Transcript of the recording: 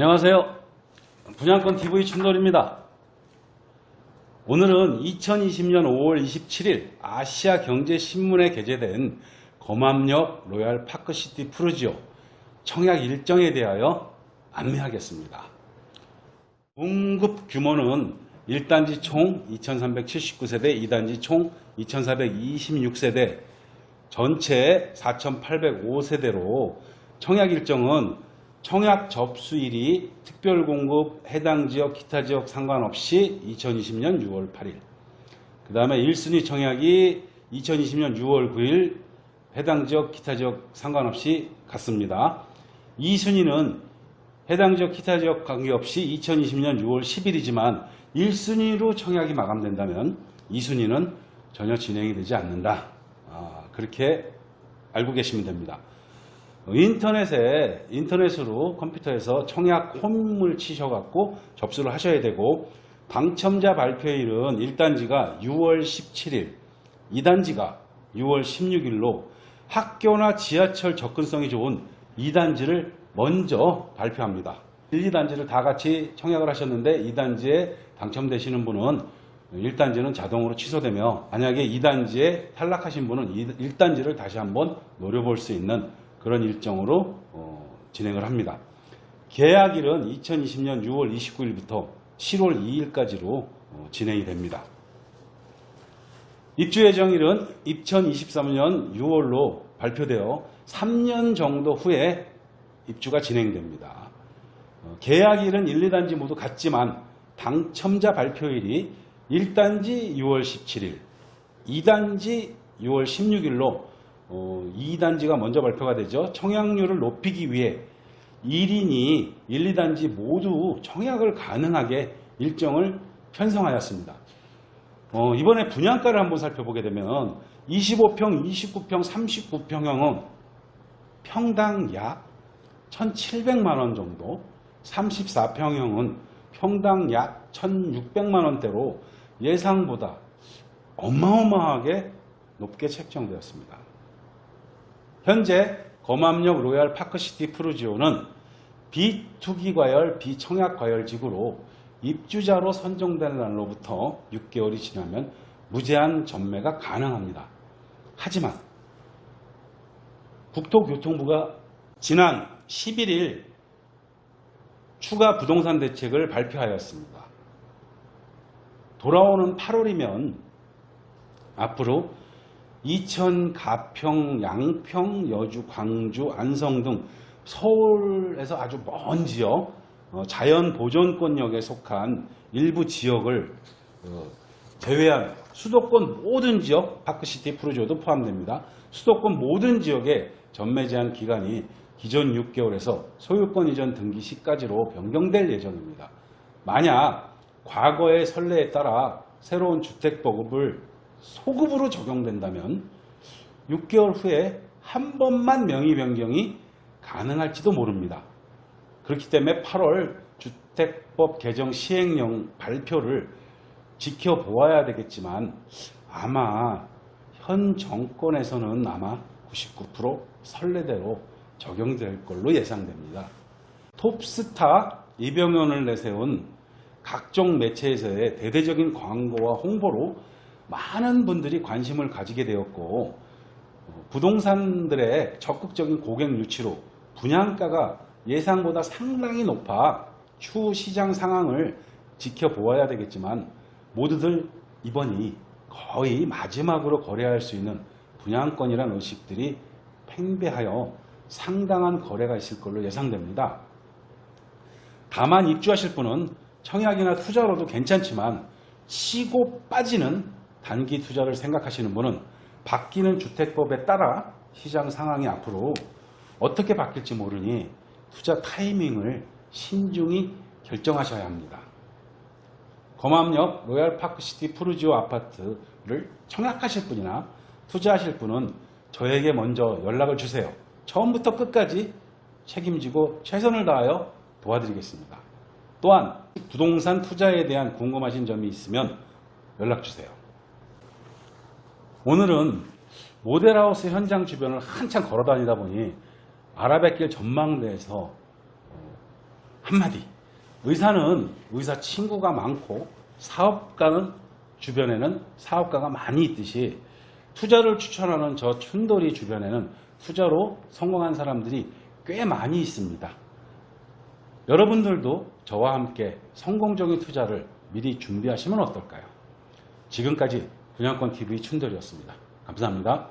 안녕하세요. 분양권 TV 춘돌입니다. 오늘은 2020년 5월 27일 아시아 경제신문에 게재된 검암역 로얄 파크시티 푸르지오 청약 일정에 대하여 안내하겠습니다. 공급 규모는 1단지 총 2379세대, 2단지 총 2426세대, 전체 4805세대로 청약 일정은 청약 접수일이 특별공급 해당 지역 기타 지역 상관없이 2020년 6월 8일 그 다음에 1순위 청약이 2020년 6월 9일 해당 지역 기타 지역 상관없이 갔습니다. 2순위는 해당 지역 기타 지역 관계없이 2020년 6월 10일이지만 1순위로 청약이 마감된다면 2순위는 전혀 진행이 되지 않는다. 아, 그렇게 알고 계시면 됩니다. 인터넷에 인터넷으로 컴퓨터에서 청약 홈을 치셔갖고 접수를 하셔야 되고 당첨자 발표일은 1단지가 6월 17일, 2단지가 6월 16일로 학교나 지하철 접근성이 좋은 2단지를 먼저 발표합니다. 1, 2단지를 다 같이 청약을 하셨는데 2단지에 당첨되시는 분은 1단지는 자동으로 취소되며 만약에 2단지에 탈락하신 분은 1단지를 다시 한번 노려볼 수 있는 그런 일정으로 어, 진행을 합니다. 계약일은 2020년 6월 29일부터 7월 2일까지로 어, 진행이 됩니다. 입주 예정일은 2023년 6월로 발표되어 3년 정도 후에 입주가 진행됩니다. 어, 계약일은 1, 2단지 모두 같지만 당첨자 발표일이 1단지 6월 17일, 2단지 6월 16일로 어, 2단지가 먼저 발표가 되죠. 청약률을 높이기 위해 1인이 1, 2단지 모두 청약을 가능하게 일정을 편성하였습니다. 어, 이번에 분양가를 한번 살펴보게 되면 25평, 29평, 39평형은 평당 약 1,700만 원 정도, 34평형은 평당 약 1,600만 원대로 예상보다 어마어마하게 높게 책정되었습니다. 현재 검암역 로얄 파크시티 프루지오는 비투기 과열, 비청약 과열 지구로 입주자로 선정된 날로부터 6개월이 지나면 무제한 전매가 가능합니다. 하지만 국토교통부가 지난 11일 추가 부동산 대책을 발표하였습니다. 돌아오는 8월이면 앞으로 이천, 가평, 양평, 여주, 광주, 안성 등 서울에서 아주 먼 지역, 어, 자연 보존권역에 속한 일부 지역을 어, 제외한 수도권 모든 지역, 파크시티 프로조도 포함됩니다. 수도권 모든 지역에 전매 제한 기간이 기존 6개월에서 소유권 이전 등기 시까지로 변경될 예정입니다. 만약 과거의 선례에 따라 새로운 주택 보급을 소급으로 적용된다면 6개월 후에 한 번만 명의 변경이 가능할지도 모릅니다. 그렇기 때문에 8월 주택법 개정 시행령 발표를 지켜보아야 되겠지만 아마 현 정권에서는 아마 99% 선례대로 적용될 걸로 예상됩니다. 톱스타 이병현을 내세운 각종 매체에서의 대대적인 광고와 홍보로 많은 분들이 관심을 가지게 되었고 어, 부동산들의 적극적인 고객 유치로 분양가가 예상보다 상당히 높아 추후 시장 상황을 지켜보아야 되겠지만 모두들 이번이 거의 마지막으로 거래할 수 있는 분양권이라는 의식들이 팽배하여 상당한 거래가 있을 걸로 예상됩니다. 다만 입주하실 분은 청약이나 투자로도 괜찮지만 치고 빠지는 단기 투자를 생각하시는 분은 바뀌는 주택법에 따라 시장 상황이 앞으로 어떻게 바뀔지 모르니 투자 타이밍을 신중히 결정하셔야 합니다. 검암역 로얄파크시티 푸르지오 아파트를 청약하실 분이나 투자하실 분은 저에게 먼저 연락을 주세요. 처음부터 끝까지 책임지고 최선을 다하여 도와드리겠습니다. 또한 부동산 투자에 대한 궁금하신 점이 있으면 연락 주세요. 오늘은 모델하우스 현장 주변을 한참 걸어 다니다 보니 아라뱃길 전망대에서 한마디. 의사는 의사 친구가 많고 사업가는 주변에는 사업가가 많이 있듯이 투자를 추천하는 저 춘돌이 주변에는 투자로 성공한 사람들이 꽤 많이 있습니다. 여러분들도 저와 함께 성공적인 투자를 미리 준비하시면 어떨까요? 지금까지 분양권 TV 춘돌이었습니다. 감사합니다.